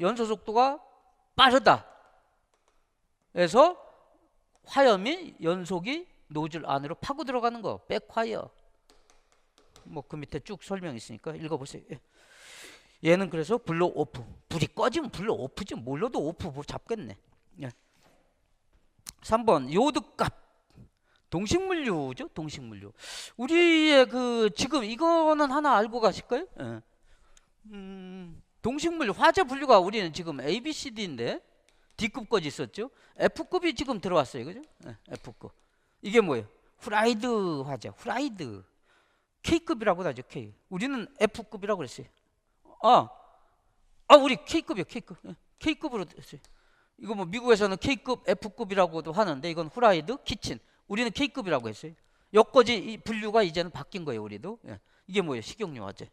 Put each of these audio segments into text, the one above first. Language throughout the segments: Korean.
연소 속도가 빠르다. 그래서 화염이 연속이 노즐 안으로 파고 들어가는 거 백화이어. 뭐 그 밑에 쭉 설명 있으니까 읽어보세요. 예. 얘는 그래서 블로 오프. 불이 꺼지면 블로 오프지. 몰라도 오프 뭐 잡겠네. 예. 3번 요드 값. 동식물류죠, 동식물류. 우리의 그 지금 이거는 하나 알고 가실까요? 예. 음, 동식물류 화재 분류가 우리는 지금 A, B, C, D인데 D급까지 있었죠. F급이 지금 들어왔어요, 그죠? 예, F급. 이게 뭐예요? 후라이드 화재, 후라이드. K급이라고 하죠, K. 우리는 F급이라고 그랬어요. 아, 아 우리 K급이요, K급. 예, K급으로 됐어요. 이거 뭐 미국에서는 K급, F급이라고도 하는데 이건 후라이드, 키친. 우리는 K급이라고 했어요. 여기까지 이 분류가 이제는 바뀐 거예요, 우리도. 예. 이게 뭐예요? 식용유 화재.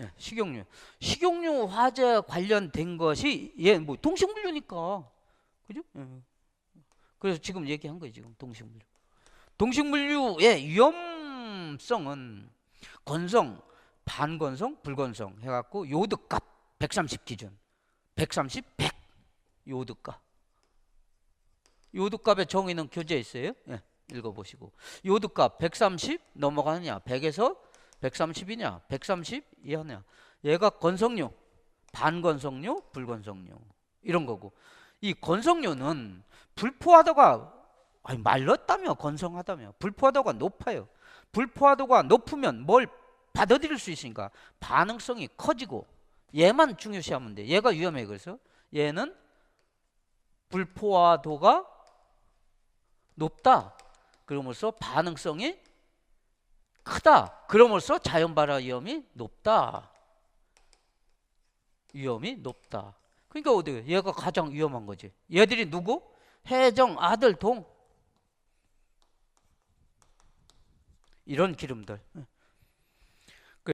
예, 식용유. 식용유 화재 관련된 것이 얘뭐 동식물류니까. 그죠? 예. 그래서 지금 얘기한 거예요, 지금 동식물류. 동식물류의 위험성은 건성, 반건성, 불건성 해 갖고 요드값 130 기준, 130, 100 요드값. 요드값의 정의는 교재에 있어요. 예, 읽어보시고 요드값 130 넘어가느냐, 100에서 130이냐, 130 이하냐. 얘가 건성류, 반건성류, 불건성류 이런 거고 이 건성류는 불포화도가 아니 말랐다며 건성하다며 불포화도가 높아요. 불포화도가 높으면 뭘 받아들일 수 있으니까 반응성이 커지고 얘만 중요시하면 돼. 얘가 위험해 그래서 얘는 불포화도가 높다. 그러면서 반응성이 크다. 그러면서 자연 발화 위험이 높다. 위험이 높다. 그러니까 어디 얘가 가장 위험한 거지. 얘들이 누구? 해정, 아들, 동. 이런 기름들.